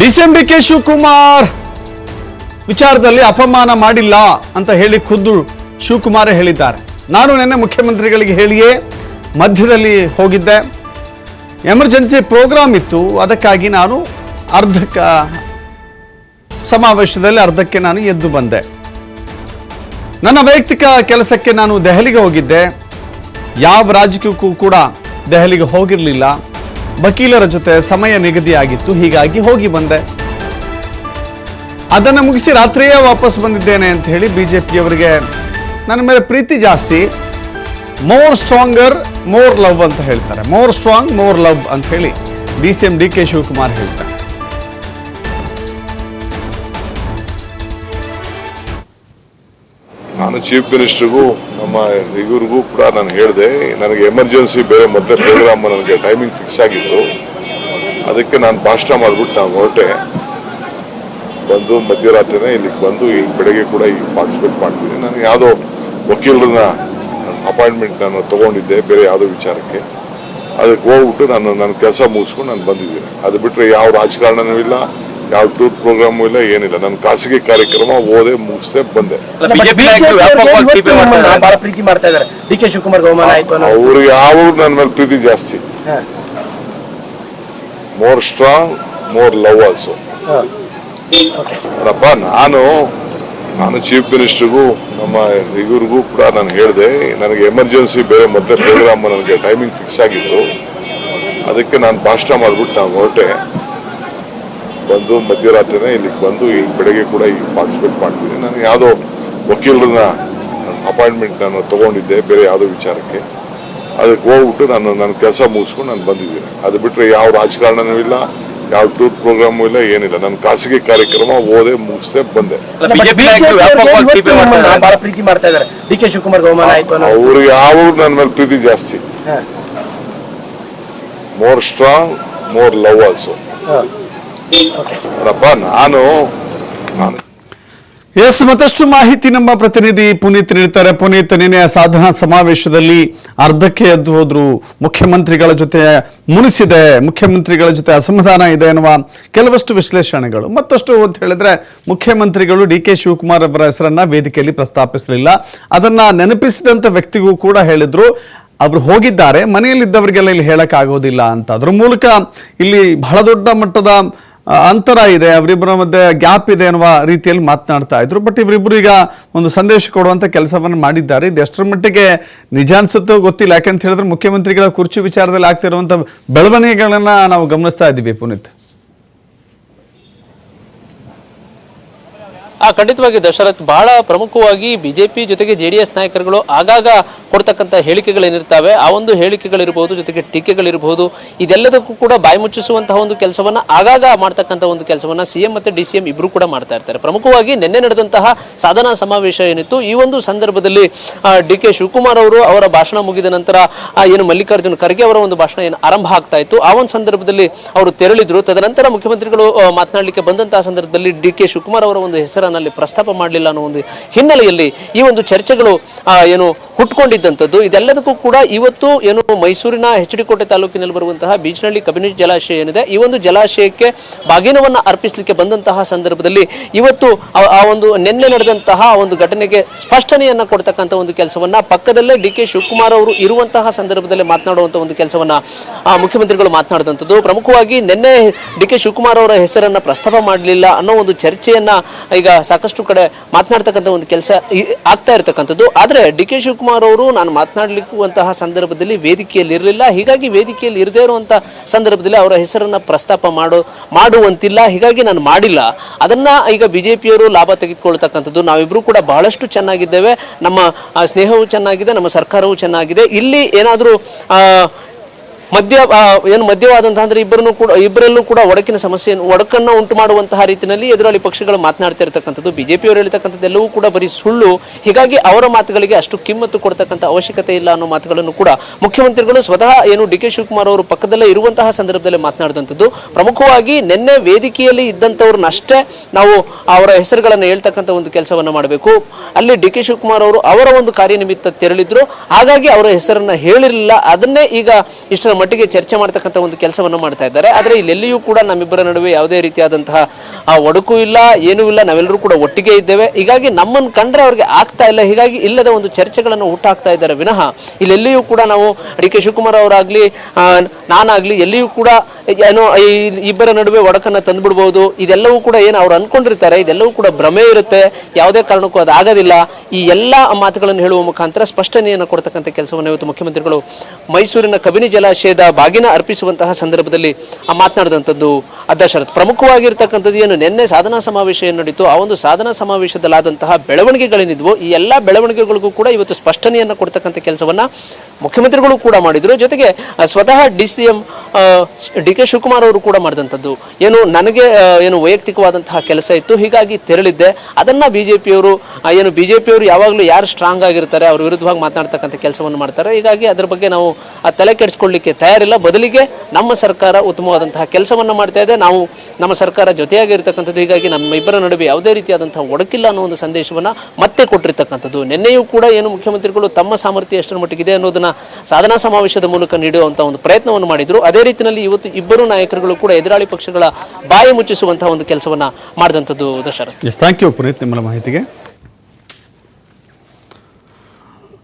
D C M D K Shivakumar. ವಿಚಾರದಲ್ಲಿ ಅಪಮಾನ ಮಾಡಿಲ್ಲ ಅಂತ ಹೇಳಿ ಖುದ್ದು ಶಿವಕುಮಾರೇ ಹೇಳಿದ್ದಾರೆ. ನಾನು ನಿನ್ನೆ ಮುಖ್ಯಮಂತ್ರಿಗಳಿಗೆ ಹೇಳಿಯೇ ಮಧ್ಯದಲ್ಲಿ ಹೋಗಿದ್ದೆ. ಎಮರ್ಜೆನ್ಸಿ ಪ್ರೋಗ್ರಾಮ್ ಇತ್ತು. ಅದಕ್ಕಾಗಿ ನಾನು ಅರ್ಧಕ್ಕ ಸಮಾವೇಶದಲ್ಲಿ ಅರ್ಧಕ್ಕೆ ನಾನು ಎದ್ದು ಬಂದೆ. ನನ್ನ ವೈಯಕ್ತಿಕ ಕೆಲಸಕ್ಕೆ ನಾನು ದೆಹಲಿಗೆ ಹೋಗಿದ್ದೆ. ಯಾವ ರಾಜಕೀಯಕ್ಕೂ ಕೂಡ ದೆಹಲಿಗೆ ಹೋಗಿರಲಿಲ್ಲ. ವಕೀಲರ ಜೊತೆ ಸಮಯ ನಿಗದಿಯಾಗಿತ್ತು ಹೀಗಾಗಿ ಹೋಗಿ ಬಂದೆ. ಅದನ್ನು ಮುಗಿಸಿ ರಾತ್ರಿಯೇ ವಾಪಸ್ ಬಂದಿದ್ದೇನೆ ಅಂತ ಹೇಳಿ ಬಿ ಜೆ ನನ್ನ ಮೇಲೆ ಪ್ರೀತಿ ಜಾಸ್ತಿ ಮೋರ್ ಸ್ಟ್ರಾಂಗರ್ ಮೋರ್ ಲವ್ ಅಂತ ಹೇಳ್ತಾರೆ. ಮೋರ್ ಸ್ಟ್ರಾಂಗ್ ಮೋರ್ ಲವ್ ಅಂತ ಹೇಳಿ D C M D K Shivakumar ಹೇಳ್ತಾರೆ. ನಾನು ಚೀಫ್ ಮಿನಿಸ್ಟರ್ಗೂ, ನಮ್ಮ ಇವ್ರಿಗೂ ಕೂಡ ನಾನು ಹೇಳಿದೆ, ನನಗೆ ಎಮರ್ಜೆನ್ಸಿ ಬೇರೆ ಮೊದಲೇ ಪ್ರೋಗ್ರಾಮ್ ನನಗೆ ಟೈಮಿಂಗ್ ಫಿಕ್ಸ್ ಆಗಿತ್ತು. ಅದಕ್ಕೆ ನಾನು ಭಾಷಣ ಮಾಡಿಬಿಟ್ಟು ನಾನು ಹೊರಟೆ. ಬಂದು ಮಧ್ಯರಾತ್ರಿನೇ ಇಲ್ಲಿಗೆ ಬಂದು ಈ ಬೆಳಗ್ಗೆ ಕೂಡ ಈಗ ಪಾರ್ಟಿಸಿಪೇಟ್ ಮಾಡ್ತೀನಿ. ನಾನು ಯಾವುದೋ ವಕೀಲರನ್ನ ಅಪಾಯಿಂಟ್ಮೆಂಟ್ ನಾನು ತಗೊಂಡಿದ್ದೆ, ಬೇರೆ ಯಾವುದೋ ವಿಚಾರಕ್ಕೆ. ಅದಕ್ಕೆ ಹೋಗ್ಬಿಟ್ಟು ನಾನು ನನ್ನ ಕೆಲಸ ಮುಗಿಸ್ಕೊಂಡು ನಾನು ಬಂದಿದ್ದೀನಿ. ಅದು ಬಿಟ್ಟರೆ ಯಾವ ರಾಜಕಾರಣನೂ ಇಲ್ಲ. ಯಾವ ಟೂರ್ ಪ್ರೋಗ್ರಾಮ್ ಇಲ್ಲ ಏನಿಲ್ಲ. ನನ್ನ ಖಾಸಗಿ ಕಾರ್ಯಕ್ರಮ ಓದೆ ಮುಗಿಸ್ದೆ ಬಂದೆ. ಅವ್ರು ಯಾವಾಗ ನನ್ನ ಮೇಲೆ ಪ್ರೀತಿ ಜಾಸ್ತಿ? More strong more love also. ನೋಡಪ್ಪ ನಾನು ನಾನು ಚೀಫ್ ಮಿನಿಸ್ಟರ್ಗೂ ನಮ್ಮ ಇವ್ರಿಗೂ ಕೂಡ ನಾನು ಹೇಳಿದೆ ನನಗೆ ಎಮರ್ಜೆನ್ಸಿ ಬೇರೆ ಮೊದಲೇ ಪ್ರೋಗ್ರಾಮ್ ನನಗೆ ಟೈಮಿಂಗ್ ಫಿಕ್ಸ್ ಆಗಿತ್ತು. ಅದಕ್ಕೆ ನಾನು ಭಾಷಣ ಮಾಡಿಬಿಟ್ಟು ನಾನು ಹೊರಟೆ. ಬಂದು ಮಧ್ಯರಾತ್ರಿನ ಇಲ್ಲಿಗೆ ಬಂದು ಈ ಬೆಳಗ್ಗೆ ಕೂಡ ಈ ಪಾರ್ಟಿಸಿಪೇಟ್ ಮಾಡ್ತೀನಿ. ನಾನು ಯಾವುದೋ ವಕೀಲರನ್ನ ಅಪಾಯಿಂಟ್ಮೆಂಟ್ ನಾನು ತಗೊಂಡಿದ್ದೆ ಬೇರೆ ಯಾವುದೋ ವಿಚಾರಕ್ಕೆ. ಅದಕ್ಕೆ ಹೋಗ್ಬಿಟ್ಟು ನಾನು ನನ್ನ ಕೆಲಸ ಮುಗಿಸ್ಕೊಂಡು ನಾನು ಬಂದಿದ್ದೀನಿ. ಅದು ಬಿಟ್ಟರೆ ಯಾವ ರಾಜಕಾರಣನೂ ಇಲ್ಲ ಯಾವ ಟೂರ್ ಪ್ರೋಗ್ರಾಮ್ ಇಲ್ಲ ಏನಿಲ್ಲ. ನನ್ನ ಖಾಸಗಿ ಕಾರ್ಯಕ್ರಮ ಓದೆ ಮುಗಿಸ್ದೆ ಬಂದೆ. ಅವ್ರು ಯಾವಾಗ ನನ್ನ ಮೇಲೆ ಪ್ರೀತಿ ಜಾಸ್ತಿ? More strong more love also ನಾನು ಎಸ್ ಮತ್ತಷ್ಟು ಮಾಹಿತಿ ನಮ್ಮ ಪ್ರತಿನಿಧಿ ಪುನೀತ್ ನೀಡ್ತಾರೆ. ಪುನೀತ್, ನಿನ್ನೆ ಸಾಧನಾ ಸಮಾವೇಶದಲ್ಲಿ ಅರ್ಧಕ್ಕೆ ಎದ್ದು ಹೋದ್ರು. ಮುಖ್ಯಮಂತ್ರಿಗಳ ಜೊತೆ ಮುನಿಸಿದೆ. ಮುಖ್ಯಮಂತ್ರಿಗಳ ಜೊತೆ ಅಸಮಾಧಾನ ಇದೆ ಎನ್ನುವ ಕೆಲವಷ್ಟು ವಿಶ್ಲೇಷಣೆಗಳು. ಮತ್ತಷ್ಟು ಅಂತ ಹೇಳಿದ್ರೆ, ಮುಖ್ಯಮಂತ್ರಿಗಳು ಡಿ ಕೆ ಶಿವಕುಮಾರ್ ಅವರ ಹೆಸರನ್ನ ವೇದಿಕೆಯಲ್ಲಿ ಪ್ರಸ್ತಾಪಿಸಲಿಲ್ಲ. ಅದನ್ನ ನೆನಪಿಸಿದಂತ ವ್ಯಕ್ತಿಗೂ ಕೂಡ ಹೇಳಿದ್ರು. ಅವರು ಹೋಗಿದ್ದಾರೆ. ಮನೆಯಲ್ಲಿದ್ದವರಿಗೆಲ್ಲ ಇಲ್ಲಿ ಹೇಳಕ್ಕಾಗೋದಿಲ್ಲ ಅಂತ ಅದ್ರ ಮೂಲಕ ಇಲ್ಲಿ ಬಹಳ ದೊಡ್ಡ ಮಟ್ಟದ ಅಂತರ ಇದೆ, ಅವರಿಬ್ಬರ ಮಧ್ಯೆ ಗ್ಯಾಪ್ ಇದೆ ಅನ್ನುವ ರೀತಿಯಲ್ಲಿ ಮಾತನಾಡ್ತಾ ಇದ್ರು. ಬಟ್ ಇವರಿಬ್ಬರು ಈಗ ಒಂದು ಸಂದೇಶ ಕೊಡುವಂತ ಕೆಲಸವನ್ನು ಮಾಡಿದ್ದಾರೆ. ಇದು ಎಷ್ಟರ ಮಟ್ಟಿಗೆ ನಿಜ ಅನ್ಸುತ್ತೋ ಗೊತ್ತಿಲ್ಲ. ಯಾಕಂತ ಹೇಳಿದ್ರೆ ಮುಖ್ಯಮಂತ್ರಿಗಳ ಕುರ್ಚಿ ವಿಚಾರದಲ್ಲಿ ಆಗ್ತಿರುವಂಥ ಬೆಳವಣಿಗೆಗಳನ್ನ ನಾವು ಗಮನಿಸ್ತಾ ಇದ್ದೀವಿ ಪುನೀತ್. ಆ, ಖಂಡಿತವಾಗಿ ದಶರಥ್ ಬಹಳ ಪ್ರಮುಖವಾಗಿ ಬಿಜೆಪಿ ಜೊತೆಗೆ ಜೆಡಿಎಸ್ ನಾಯಕರುಗಳು ಆಗಾಗ ಕೊಡ್ತಕ್ಕಂಥ ಹೇಳಿಕೆಗಳೇನಿರ್ತವೆ, ಆ ಒಂದು ಹೇಳಿಕೆಗಳಿರಬಹುದು ಜೊತೆಗೆ ಟೀಕೆಗಳಿರಬಹುದು ಇದೆಲ್ಲದಕ್ಕೂ ಕೂಡ ಬಾಯಿ ಮುಚ್ಚಿಸುವಂತಹ ಒಂದು ಕೆಲಸವನ್ನ ಆಗಾಗ ಮಾಡ್ತಕ್ಕಂಥ ಒಂದು ಕೆಲಸವನ್ನ ಸಿಎಂ ಮತ್ತೆ ಡಿ ಸಿ ಇಬ್ರು ಕೂಡ ಮಾಡ್ತಾ ಇರ್ತಾರೆ. ಪ್ರಮುಖವಾಗಿ ನಿನ್ನೆ ನಡೆದಂತಹ ಸಾಧನಾ ಸಮಾವೇಶ ಏನಿತ್ತು, ಈ ಒಂದು ಸಂದರ್ಭದಲ್ಲಿ ಡಿ ಕೆ ಶಿವಕುಮಾರ್ ಅವರು ಅವರ ಭಾಷಣ ಮುಗಿದ ನಂತರ ಏನು ಮಲ್ಲಿಕಾರ್ಜುನ ಖರ್ಗೆ ಅವರ ಒಂದು ಭಾಷಣ ಏನು ಆರಂಭ ಆಗ್ತಾ ಇತ್ತು. ಆ ಒಂದು ಸಂದರ್ಭದಲ್ಲಿ ಅವರು ತೆರಳಿದ್ರು. ತದನಂತರ ಮುಖ್ಯಮಂತ್ರಿಗಳು ಮಾತನಾಡಲಿಕ್ಕೆ ಬಂದಂತಹ ಸಂದರ್ಭದಲ್ಲಿ ಡಿ ಕೆ ಶಿವಕುಮಾರ್ ಅವರ ಒಂದು ಹೆಸರನ್ನ ಅಲ್ಲಿ ಪ್ರಸ್ತಾಪ ಮಾಡಲಿಲ್ಲ ಅನ್ನೋ ಒಂದು ಹಿನ್ನೆಲೆಯಲ್ಲಿ ಈ ಒಂದು ಚರ್ಚೆಗಳು ಏನು ಹುಟ್ಕೊಂಡಿದ್ದಂಥದ್ದು. ಇದೆಲ್ಲದಕ್ಕೂ ಕೂಡ ಇವತ್ತು ಏನು ಮೈಸೂರಿನ ಎಚ್ ಡಿ ಕೋಟೆ ತಾಲೂಕಿನಲ್ಲಿ ಬರುವಂತಹ ಬೀಚನಹಳ್ಳಿ ಕಬಿನಿ ಜಲಾಶಯ ಏನಿದೆ, ಈ ಒಂದು ಜಲಾಶಯಕ್ಕೆ ಬಾಗಿನವನ್ನ ಅರ್ಪಿಸಲಿಕ್ಕೆ ಬಂದಂತಹ ಸಂದರ್ಭದಲ್ಲಿ ಇವತ್ತು ಆ- ಒಂದು ನಿನ್ನೆ ನಡೆದಂತಹ ಒಂದು ಘಟನೆಗೆ ಸ್ಪಷ್ಟನೆಯನ್ನ ಕೊಡ್ತಕ್ಕಂಥ ಒಂದು ಕೆಲಸವನ್ನ ಪಕ್ಕದಲ್ಲೇ ಡಿ ಕೆ ಶಿವಕುಮಾರ್ ಅವರು ಇರುವಂತಹ ಸಂದರ್ಭದಲ್ಲಿ ಮಾತನಾಡುವಂತ ಒಂದು ಕೆಲಸವನ್ನ, ಆ, ಮುಖ್ಯಮಂತ್ರಿಗಳು ಮಾತನಾಡಿದಂಥದ್ದು. ಪ್ರಮುಖವಾಗಿ ನಿನ್ನೆ ಡಿ ಕೆ ಶಿವಕುಮಾರ್ ಅವರ ಹೆಸರನ್ನ ಪ್ರಸ್ತಾಪ ಮಾಡಲಿಲ್ಲ ಅನ್ನೋ ಒಂದು ಚರ್ಚೆಯನ್ನ ಈಗ ಸಾಕಷ್ಟು ಕಡೆ ಮಾತನಾಡ್ತಕ್ಕಂಥ ಒಂದು ಕೆಲಸ ಆಗ್ತಾ ಇರತಕ್ಕಂಥದ್ದು. ಆದರೆ ಡಿ ಕೆ ಶಿವಕುಮಾರ್ ಅವರು ನಾನು ಮಾತನಾಡ್ಲಿಕ್ಕುವಂತಹ ಸಂದರ್ಭದಲ್ಲಿ ವೇದಿಕೆಯಲ್ಲಿ ಇರಲಿಲ್ಲ. ಹೀಗಾಗಿ ವೇದಿಕೆಯಲ್ಲಿ ಇರದೇ ಇರುವಂಥ ಸಂದರ್ಭದಲ್ಲಿ ಅವರ ಹೆಸರನ್ನ ಪ್ರಸ್ತಾಪ ಮಾಡೋ, ಮಾಡುವಂತಿಲ್ಲ. ಹೀಗಾಗಿ ನಾನು ಮಾಡಿಲ್ಲ. ಅದನ್ನ ಈಗ ಬಿಜೆಪಿಯವರು ಲಾಭ ತೆಗೆದುಕೊಳ್ತಕ್ಕಂಥದ್ದು. ನಾವಿಬ್ಬರೂ ಕೂಡ ಬಹಳಷ್ಟು ಚೆನ್ನಾಗಿದ್ದೇವೆ. ನಮ್ಮ ಸ್ನೇಹವೂ ಚೆನ್ನಾಗಿದೆ, ನಮ್ಮ ಸರ್ಕಾರವೂ ಚೆನ್ನಾಗಿದೆ. ಇಲ್ಲಿ ಏನಾದರೂ ಮಧ್ಯ ಏನು ಮಧ್ಯವಾದಂತಹ ಅಂದ್ರೆ ಇಬ್ಬರನ್ನು ಕೂಡ, ಇಬ್ಬರಲ್ಲೂ ಕೂಡ ಒಡಕಿನ ಸಮಸ್ಯೆಯನ್ನು, ಒಡಕನ್ನು ಉಂಟು ಮಾಡುವಂತಹ ರೀತಿಯಲ್ಲಿ ಎದುರಾಳಿ ಪಕ್ಷಗಳು ಮಾತನಾಡ್ತಾ ಇರತಕ್ಕಂಥದ್ದು. ಬಿಜೆಪಿಯವರು ಹೇಳ್ತಕ್ಕಂಥದ್ದು ಎಲ್ಲವೂ ಕೂಡ ಬರೀ ಸುಳ್ಳು. ಹೀಗಾಗಿ ಅವರ ಮಾತುಗಳಿಗೆ ಅಷ್ಟು ಕಿಮ್ಮತ್ತು ಕೊಡ್ತಕ್ಕಂಥ ಅವಶ್ಯಕತೆ ಇಲ್ಲ ಅನ್ನೋ ಮಾತುಗಳನ್ನು ಕೂಡ ಮುಖ್ಯಮಂತ್ರಿಗಳು ಸ್ವತಃ ಏನು ಡಿ ಕೆ ಶಿವಕುಮಾರ್ ಅವರು ಪಕ್ಕದಲ್ಲೇ ಇರುವಂತಹ ಸಂದರ್ಭದಲ್ಲಿ ಮಾತನಾಡಿದಂಥದ್ದು. ಪ್ರಮುಖವಾಗಿ ನಿನ್ನೆ ವೇದಿಕೆಯಲ್ಲಿ ಇದ್ದಂಥವ್ರನ್ನಷ್ಟೇ ನಾವು ಅವರ ಹೆಸರುಗಳನ್ನು ಹೇಳ್ತಕ್ಕಂಥ ಒಂದು ಕೆಲಸವನ್ನು ಮಾಡಬೇಕು. ಅಲ್ಲಿ ಡಿ ಕೆ ಶಿವಕುಮಾರ್ ಅವರು ಅವರ ಒಂದು ಕಾರ್ಯನಿಮಿತ್ತ ತೆರಳಿದ್ರು. ಹಾಗಾಗಿ ಅವರ ಹೆಸರನ್ನ ಹೇಳಿರಲಿಲ್ಲ. ಅದನ್ನೇ ಈಗ ಇಷ್ಟರ ಮಟ್ಟಿಗೆ ಚರ್ಚೆ ಮಾಡ್ತಕ್ಕಂಥ ಒಂದು ಕೆಲಸವನ್ನು ಮಾಡ್ತಾ ಇದ್ದಾರೆ. ಆದರೆ ಇಲ್ಲೆಲ್ಲಿಯೂ ಕೂಡ ನಮ್ಮಿಬ್ಬರ ನಡುವೆ ಯಾವುದೇ ರೀತಿಯಾದಂತಹ, ಆ, ಒಡಕು ಇಲ್ಲ, ಏನೂ ಇಲ್ಲ. ನಾವೆಲ್ಲರೂ ಕೂಡ ಒಟ್ಟಿಗೆ ಇದ್ದೇವೆ. ಹೀಗಾಗಿ ನಮ್ಮನ್ನು ಕಂಡ್ರೆ ಅವ್ರಿಗೆ ಆಗ್ತಾ ಇಲ್ಲ. ಹೀಗಾಗಿ ಇಲ್ಲದ ಒಂದು ಚರ್ಚೆಗಳನ್ನು ಹುಟ್ಟಾಕ್ತಾ ಇದ್ದಾರೆ. ವಿನಃ ಇಲ್ಲೆಲ್ಲಿಯೂ ಕೂಡ ನಾವು, ಡಿ ಕೆ ಶಿವಕುಮಾರ್ ಅವರಾಗ್ಲಿ ನಾನಾಗಲಿ ನಾನಾಗ್ಲಿ ಎಲ್ಲಿಯೂ ಕೂಡ ಏನೋ ಇಬ್ಬರ ನಡುವೆ ಒಡಕನ್ನ ತಂದ್ಬಿಡ್ಬೋದು. ಇದೆಲ್ಲವೂ ಕೂಡ ಏನು ಅವ್ರು ಅನ್ಕೊಂಡಿರ್ತಾರೆ. ಇದೆಲ್ಲವೂ ಕೂಡ ಭ್ರಮೆ ಇರುತ್ತೆ. ಯಾವುದೇ ಕಾರಣಕ್ಕೂ ಅದು ಆಗೋದಿಲ್ಲ. ಈ ಎಲ್ಲ ಮಾತುಗಳನ್ನು ಹೇಳುವ ಮುಖಾಂತರ ಸ್ಪಷ್ಟನೆಯನ್ನು ಕೊಡ್ತಕ್ಕಂಥ ಕೆಲಸವನ್ನು ಇವತ್ತು ಮುಖ್ಯಮಂತ್ರಿಗಳು ಮೈಸೂರಿನ ಕಬಿನಿ ಜಲಾಶಯದ ಬಾಗಿನ ಅರ್ಪಿಸುವಂತಹ ಸಂದರ್ಭದಲ್ಲಿ ಆ ಮಾತನಾಡಿದಂಥದ್ದು ಅಧ್ಯಕ್ಷರತ್ ಪ್ರಮುಖವಾಗಿರ್ತಕ್ಕಂಥದ್ದು ಏನು? ನಿನ್ನೆ ಸಾಧನಾ ಸಮಾವೇಶ ಏನು ನಡೀತು, ಆ ಒಂದು ಸಾಧನಾ ಸಮಾವೇಶದಲ್ಲಾದಂತಹ ಬೆಳವಣಿಗೆಗಳೇನಿದ್ವು, ಈ ಎಲ್ಲ ಬೆಳವಣಿಗೆಗಳಿಗೂ ಕೂಡ ಇವತ್ತು ಸ್ಪಷ್ಟನೆಯನ್ನು ಕೊಡ್ತಕ್ಕಂಥ ಕೆಲಸವನ್ನ ಮುಖ್ಯಮಂತ್ರಿಗಳು ಕೂಡ ಮಾಡಿದ್ರು. ಜೊತೆಗೆ ಸ್ವತಃ D C M K Shivakumar ಅವರು ಕೂಡ ಮಾಡಿದಂಥದ್ದು. ಏನು ನನಗೆ ಏನು ವೈಯಕ್ತಿಕವಾದಂತಹ ಕೆಲಸ ಇತ್ತು, ಹೀಗಾಗಿ ತೆರಳಿದ್ದೆ. ಅದನ್ನು ಬಿ ಜೆ ಪಿಯವರು ಏನು ಬಿ ಜೆ ಪಿಯವರು ಯಾವಾಗಲೂ ಯಾರು ಸ್ಟ್ರಾಂಗ್ ಆಗಿರ್ತಾರೆ, ಅವ್ರ ವಿರುದ್ಧವಾಗಿ ಮಾತನಾಡ್ತಕ್ಕಂಥ ಕೆಲಸವನ್ನು ಮಾಡ್ತಾರೆ. ಹೀಗಾಗಿ ಅದರ ಬಗ್ಗೆ ನಾವು ತಲೆ ಕೆಡಿಸ್ಕೊಳ್ಳಿಕ್ಕೆ ತಯಾರಿಲ್ಲ. ಬದಲಿಗೆ ನಮ್ಮ ಸರ್ಕಾರ ಉತ್ತಮವಾದಂತಹ ಕೆಲಸವನ್ನು ಮಾಡ್ತಾ ಇದೆ. ನಾವು ನಮ್ಮ ಸರ್ಕಾರ ಜೊತೆಯಾಗಿರ್ತಕ್ಕಂಥದ್ದು ಹೀಗಾಗಿ ನಮ್ಮ ಇಬ್ಬರ ನಡುವೆ ಯಾವುದೇ ರೀತಿಯಾದಂತಹ ಒಡಕಿಲ್ಲ ಅನ್ನೋ ಒಂದು ಸಂದೇಶವನ್ನು ಮತ್ತೆ ಕೊಟ್ಟಿರ್ತಕ್ಕಂಥದ್ದು. ನಿನ್ನೆಯೂ ಕೂಡ ಏನು ಮುಖ್ಯಮಂತ್ರಿಗಳು ತಮ್ಮ ಸಾಮರ್ಥ್ಯ ಎಷ್ಟರ ಮಟ್ಟಿಗಿದೆ ಅನ್ನೋದನ್ನ ಸಾಧನಾ ಸಮಾವೇಶದ ಮೂಲಕ ನೀಡುವಂತಹ ಒಂದು ಪ್ರಯತ್ನವನ್ನು ಮಾಡಿದ್ರು. ಅದೇ ರೀತಿಯಲ್ಲಿ ಇವತ್ತು ಇಬ್ಬರು ನಾಯಕರುಗಳು ಕೂಡ ಎದುರಾಳಿ ಪಕ್ಷಗಳ ಬಾಯಿ ಮುಚ್ಚಿಸುವಂತಹ ಒಂದು ಕೆಲಸವನ್ನ ಮಾಡಿದಂಥದ್ದು ದಶರಥ್. ಥ್ಯಾಂಕ್ ಯು ಪುನೀತ್ ನಿಮ್ಮಲ್ಲ ಮಾಹಿತಿಗೆ.